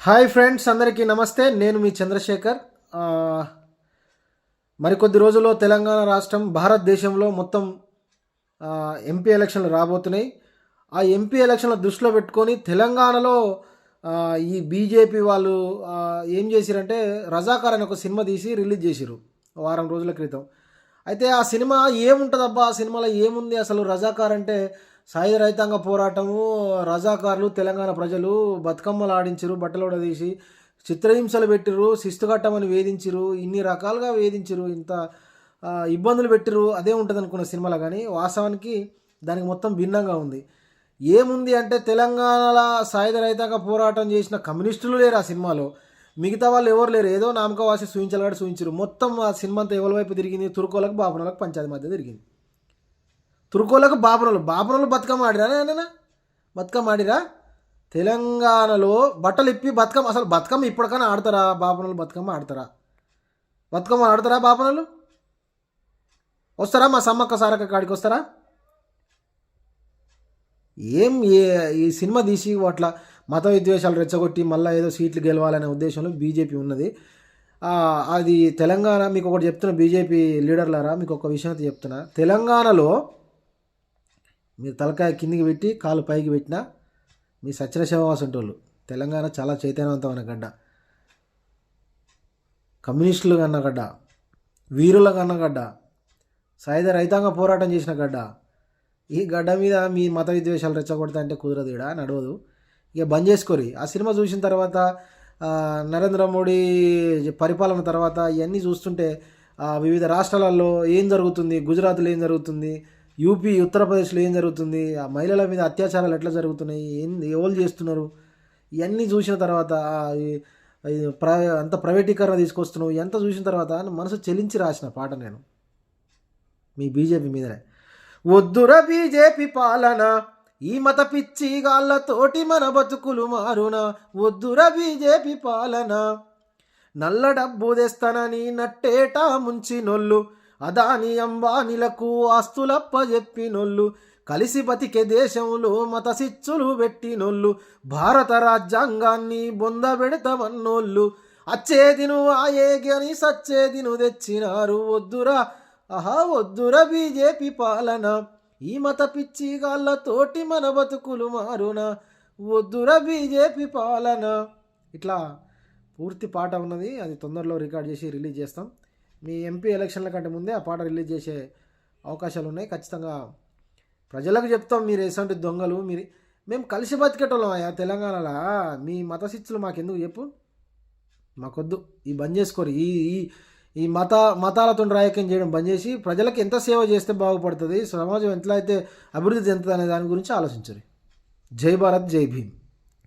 Hi friends అందరికీ నమస్తే. నేను మీ చంద్రశేఖర్. మరికొద్ది రోజుల్లో తెలంగాణ రాష్ట్రం భారతదేశంలో మొత్తం ఎంపీ ఎలక్షన్లు రాబోతున్నాయి. ఆ ఎంపీ ఎలక్షన్ల దృష్టిలో పెట్టుకొని తెలంగాణలో ఈ బీజేపీ వాళ్ళు ఏం చేసిరంటే రజాకార్ అనే ఒక సినిమా తీసి రిలీజ్ చేసిరు వారం రోజుల క్రితం. అయితే ఆ సినిమా ఏముంటుందబ్బా? ఆ సినిమాలో ఏముంది? అసలు రజాకార్ అంటే సాయుధ రైతాంగ పోరాటము రజాకారులు తెలంగాణ ప్రజలు బతుకమ్మలు ఆడించరు బట్టలు తీసి చిత్రహింసలు పెట్టిరు శిస్తుకట్టమని వేధించరు ఇన్ని రకాలుగా వేధించరు ఇంత ఇబ్బందులు పెట్టిరు అదే ఉంటుంది అనుకున్న సినిమాలో కానీ వాస్తవానికి దానికి మొత్తం భిన్నంగా ఉంది. ఏముంది అంటే తెలంగాణలో సాయుధ రైతాంగ పోరాటం చేసిన కమ్యూనిస్టులు లేరు ఆ సినిమాలో. మిగతా వాళ్ళు ఎవరు లేరు. ఏదో నామకవాసి సూచించాలి సూచించరు మొత్తం ఆ సినిమా అంతా ఎవరి వైపు తిరిగింది? తురుకోలకు బాపనలకు పంచాయతీ మధ్య తిరిగింది. తురుకోలకు బాపనలు. బాపనలు బతుకమ్మ ఆడిరా? నేనా బతుకమ్మ ఆడిరా? తెలంగాణలో బట్టలు ఇప్పి బతుకమ్మ. అసలు బతుకమ్మ ఇప్పటికైనా ఆడతారా? బాపనలు బతుకమ్మ ఆడతారా? బతుకమ్మ ఆడతారా బాపనలు? వస్తారా మా సమ్మక్క సారక్క కాడికి వస్తారా? ఏం ఏ ఈ సినిమా తీసి అట్లా మత విద్వేషాలు రెచ్చగొట్టి మళ్ళీ ఏదో సీట్లు గెలవాలనే ఉద్దేశంలో బీజేపీ ఉన్నది. అది తెలంగాణ మీకు ఒకటి చెప్తున్న బీజేపీ లీడర్లారా? మీకు ఒక విషయం అయితే చెప్తున్నా. తెలంగాణలో మీరు తలకాయ కిందికి పెట్టి కాలు పైకి పెట్టినా మీ సచిన శివవాసంటోళ్ళు తెలంగాణ చాలా చైతన్యవంతమైన గడ్డ. కమ్యూనిస్టులు కన్న గడ్డ. వీరుల కన్న గడ్డ. సాయుధ రైతాంగ పోరాటం చేసిన గడ్డ. ఈ గడ్డ మీద మీ మత విద్వేషాలు రెచ్చగొడతా అంటే కుదరదు ఇడా నడవదు. ఇక బంద్ చేసుకోరి. ఆ సినిమా చూసిన తర్వాత నరేంద్ర మోడీ పరిపాలన తర్వాత ఇవన్నీ చూస్తుంటే వివిధ రాష్ట్రాలలో ఏం జరుగుతుంది గుజరాత్లో ఏం జరుగుతుంది యూపీ ఉత్తరప్రదేశ్లో ఏం జరుగుతుంది ఆ మహిళల మీద అత్యాచారాలు ఎట్లా జరుగుతున్నాయి ఏం ఎవరు చేస్తున్నారు ఇవన్నీ చూసిన తర్వాత ప్ర అంత ప్రైవేటీకరణ తీసుకొస్తున్నావు ఎంత చూసిన తర్వాత మనసు చెలించి రాసిన పాట నేను. మీ బీజేపీ మీదనే. వద్దురా బీజేపీ పాలన ఈ మత పిచ్చి గాళ్ళతోటి మన బతుకులు మారున వద్దుర బీజేపీ పాలన. నల్ల డబ్బు తెస్తానని నట్టేటా ముంచినొల్లు అదాని అంబానీలకు ఆస్తులప్ప చెప్పినొల్లు కలిసి బతికే దేశంలో మత సిచ్చులు పెట్టినొల్లు భారత రాజ్యాంగాన్ని బొందబెడతామన్నోళ్ళు అచ్చేదిను ఆయేగని సచ్చేదిను తెచ్చినారు వద్దురా ఆహా వద్దురా బీజేపీ పాలన. ఈ మత పిచ్చి గాళ్ళతోటి మన బతుకులు మారున? వద్దురా బీజేపీ పాలన. ఇట్లా పూర్తి పాట ఉన్నది. అది తొందరలో రికార్డ్ చేసి రిలీజ్ చేస్తాం. మీ ఎంపీ ఎలక్షన్ల కంటే ముందే ఆ పాట రిలీజ్ చేసే అవకాశాలు ఉన్నాయి ఖచ్చితంగా ప్రజలకు చెప్తాం మీరు ఎసంటి దొంగలు. మీరు మేము కలిసి బతికేటోళ్ళం అయ్యా తెలంగాణలో. మీ మత శిక్షలు మాకెందుకు చెప్పు? మాకొద్దు. ఈ బంద్ చేసుకోరు. ఈ ఈ మత మతాలతో రాయకం చేయడం బంద్ చేసి ప్రజలకు ఎంత సేవ చేస్తే బాగుపడుతుంది సమాజం ఎట్లా అయితే అభివృద్ధి చెందుతుంది అనే దాని గురించి ఆలోచించరు. జై భారత్ జై భీమ్.